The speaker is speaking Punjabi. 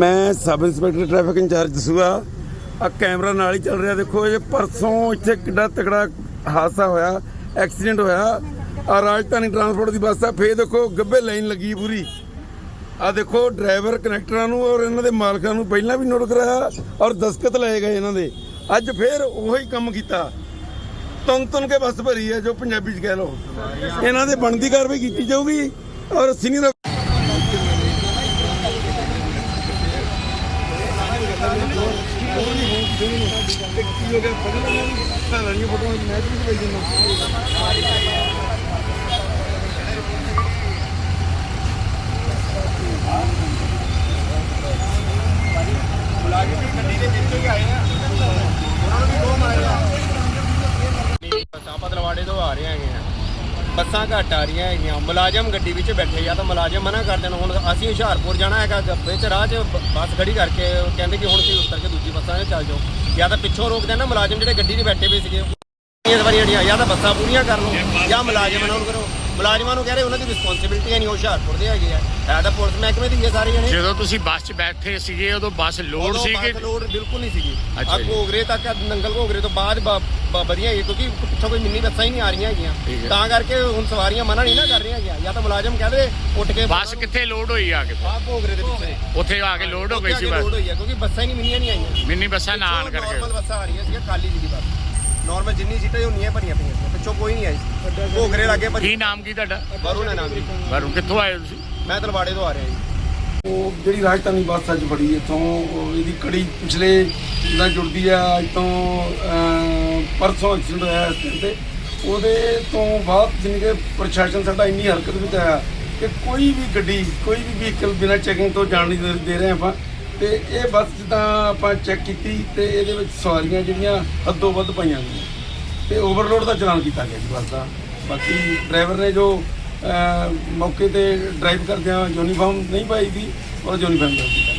ਮੈਂ sub inspector traffic incharge Dasuya ਆ ਕੈਮਰਾ ਨਾਲ ਹੀ ਚੱਲ ਰਿਹਾ, ਦੇਖੋ ਇਹ ਪਰਸੋਂ ਇੱਥੇ ਕਿੱਡਾ ਤਕੜਾ ਹਾਦਸਾ ਹੋਇਆ, ਐਕਸੀਡੈਂਟ ਹੋਇਆ। ਆ ਰਾਜਧਾਨੀ ਟਰਾਂਸਪੋਰਟ ਦੀ ਬੱਸ ਆ, ਫੇਰ ਦੇਖੋ ਗੱਬੇ ਲਾਈਨ ਲੱਗੀ ਪੂਰੀ। ਆ ਦੇਖੋ ਡਰਾਈਵਰ ਕਨੈਕਟਰਾਂ ਨੂੰ ਔਰ ਇਹਨਾਂ ਦੇ ਮਾਲਕਾਂ ਨੂੰ ਪਹਿਲਾਂ ਵੀ ਨੋਟ ਕਰਾਇਆ ਔਰ ਦਸਖਤ ਲਏ ਗਏ ਇਹਨਾਂ ਦੇ। ਅੱਜ ਫੇਰ ਉਹੀ ਕੰਮ ਕੀਤਾ। ਤੁੰਨ ਤੁੰਨ ਕੇ ਬੱਸ ਭਰੀ ਹੈ, ਜੋ ਪੰਜਾਬੀ ਚ ਕਹਿ ਲਓ। ਇਹਨਾਂ ਦੇ ਬਣਦੀ ਕਾਰਵਾਈ ਕੀਤੀ ਜਾਊਗੀ ਔਰ ਸੀਨੀਅਰ ਕੀ ਹੋ ਗਿਆ ਪਤਾ ਨਹੀਂ ਲੜੀਆਂ ਫੋਟੋਆਂ ਮੈਚ ਵੀ ਪਈ ਆਏ ਆਪਾਂ ਤਲਵਾੜੇ ਤੋਂ ਆ ਰਹੇ ਹੈਗੇ ਆ ਬੱਸਾਂ ਘੱਟ ਆ ਰਹੀਆਂ ਹੈਗੀਆਂ। ਮੁਲਾਜ਼ਮ ਗੱਡੀ ਵਿੱਚ ਬੈਠੇ ਜਾਂ ਤਾਂ ਮੁਲਾਜ਼ਮ ਮਨਾ ਕਰ ਦੇਣ, ਹੁਣ ਅਸੀਂ ਹੁਸ਼ਿਆਰਪੁਰ ਜਾਣਾ ਹੈਗਾ ਗ- ਵਿੱਚ ਰਾਹ 'ਚ ਬੱਸ ਖੜੀ ਕਰਕੇ ਕਹਿੰਦੇ ਕਿ ਹੁਣ ਤੁਸੀਂ ਉਤਰ ਕੇ ਦੂਜੀ ਬੱਸਾਂ 'ਚ ਚੱਲ ਜਾਓ। ਜਾਂ ਤਾਂ ਪਿੱਛੋਂ ਰੋਕਦੇ ਨਾ ਮੁਲਾਜ਼ਮ ਜਿਹੜੇ ਗੱਡੀ 'ਚ ਬੈਠੇ ਪਏ ਸੀਗੇ। ਇਸ ਵਾਰੀ ਜਿਹੜੀਆਂ, ਜਾਂ ਤਾਂ ਬੱਸਾਂ ਪੂਰੀਆਂ ਕਰ ਲਓ, ਜਾਂ ਮੁਲਾਜ਼ਮ ਨੂੰ ਕਰੋ ਮੁਲਾਜ਼ਮਾਂ ਨੂੰ ਕਹਿ ਰਹੇ ਉਹਨਾਂ ਦੀ ਰਿਸਪੌਂਸਿਬਿਲਟੀ ਹੈ ਨਹੀਂ ਹੁਸ਼ਿਆਰਪੁਰ ਦੇ ਹੈਗੇ ਆ। ਹੈ ਤਾਂ ਪੁਲਿਸ ਮਹਿਕਮੇ ਦੀ ਇਹ ਸਾਰੇ ਜਣੇ। ਜਦੋਂ ਤੁਸੀਂ ਬੱਸ 'ਚ ਬੈਠੇ ਸੀਗੇ ਉਦੋਂ ਬੱਸ ਲੋਡ ਉਦੋਂ ਸੀ ਕਿ ਬੱਸ ਲੋਡ ਬਿਲਕੁਲ ਨਹੀਂ ਸੀਗੀ। ਅੱਛਾ ਆ ਜੀ। ਘੋਗਰੇ ਤੱਕ ਆ ਨੰਗਲ ਘੋਗਰੇ ਤੋਂ ਬਾਅਦ ਬ- ਬ- ਵਧੀਆ ਹੈ ਕਿਉਂਕਿ ਪਿੱਛੋਂ ਕੋਈ ਮਿੰਨੀ ਬੱਸਾਂ ਹੀ ਨਹੀਂ ਆ ਰਹੀਆਂ ਠੀਕ ਹੈਗੀਆਂ ਹੈ। ਤਾਂ ਕਰਕੇ ਹੁਣ ਸਵਾਰੀਆਂ ਮਨਾ ਨਹੀਂ ਨਾ ਕਰ ਰਹੀਆਂ ਹੈਗੀਆਂ। ਜਾਂ ਤਾਂ ਮੁਲਾਜ਼ਮ ਕਹਿ ਦੇ ਉੱਠ ਕੇ ਬੱਸ ਕਿੱਥੇ ਲੋਡ ਹੋਈ ਆ ਕੇ ਆ ਘੋਗਰੇ ਦੇ ਪਿੱਛੇ। ਉੱਥੇ ਆ ਕੇ ਲੋਡ ਹੋ ਗਈ ਸੀ ਲੋਡ ਬੱਸ? ਹੋਈ ਹੈ ਕਿਉਂਕਿ ਬੱਸਾਂ ਹੀ ਨਹੀਂ ਮਿੰਨੀਆਂ ਨਹੀਂ ਆਈਆਂ। ਮਿੰਨੀ ਬੱਸਾਂ ਨਾ ਕਰਕੇ। ਨਾਰਮਲ ਬੱਸਾਂ ਆ ਰਹੀਆਂ ਸੀਗੀਆਂ ਖਾਲੀ ਸੀਗੀ ਬੱਸ। ਨਾਰਮਲ ਜਿੰਨੀ ਸੀਟਾਂ ਉਨੀਆਂ ਭਰੀਆਂ ਪਈਆਂ ਸੀ। ਪਿੱਛੋਂ ਕੋਈ ਨਹੀਂ ਆਈ ਘੋਗਰੇ ਲਾਗੇ ਭਰੀ। ਕੀ ਨਾਮ ਕੀ ਤੁਹਾਡਾ? ਵਰੁਣ ਹੈ ਨਾਮ ਜੀ। ਵਰੁਣ ਕਿੱਥੋਂ ਆਏ ਤੁਸੀਂ? ਮੈਂ ਤਲਵਾੜੇ ਤੋਂ ਆ ਰਿਹਾ ਜੀ। ਉਹ ਜਿਹੜੀ ਰਾਜਧਾਨੀ ਬੱਸ ਅੱਜ ਫੜੀ ਇੱਥੋਂ ਇਹਦੀ ਕੜੀ ਪਿਛਲੇ ਜਿੱਦਾਂ ਜੁੜਦੀ ਆ ਅੱਜ ਤੋਂ ਪਰਸੋਂ ਐਕਸੀਡੈਂਟ ਹੋਇਆ ਇਸ ਦਿਨ ਤੇ। ਉਹਦੇ ਤੋਂ ਬਾਅਦ ਜਿਵੇਂ ਕਿ ਪ੍ਰਸ਼ਾਸਨ ਸਾਡਾ ਇੰਨੀ ਹਰਕਤ ਵਿੱਚ ਆਇਆ ਕਿ ਕੋਈ ਵੀ ਗੱਡੀ ਕੋਈ ਵੀ ਵਹੀਕਲ ਬਿਨਾਂ ਚੈਕਿੰਗ ਤੋਂ ਜਾਣ ਨਹੀਂ ਦੇ- ਦੇ ਰਹੇ ਆਪਾਂ। ਤੇ ਇਹ ਬੱਸ ਜਿੱਦਾਂ ਆਪਾਂ ਚੈੱਕ ਕੀਤੀ ਤੇ ਇਹਦੇ ਵਿੱਚ ਸਵਾਰੀਆਂ ਜਿਹੜੀਆਂ ਹੱਦੋਂ ਵੱਧ ਪਾਈਆਂ ਗਈਆਂ। ਤੇ ਓਵਰਲੋਡ ਦਾ ਚਲਾਨ ਕੀਤਾ ਗਿਆ ਜੀ ਬੱਸ ਦਾ। ਬਾਕੀ ਡਰਾਈਵਰ ਨੇ ਜੋ ਮੌਕੇ ਤੇ ਡਰਾਈਵ ਕਰਦਿਆਂ ਯੂਨੀਫਾਰਮ ਨਹੀਂ ਪਾਈ ਸੀ ਔਰ ਯੂਨੀਫਾਰਮ ਦਾ ਕੀਤਾ।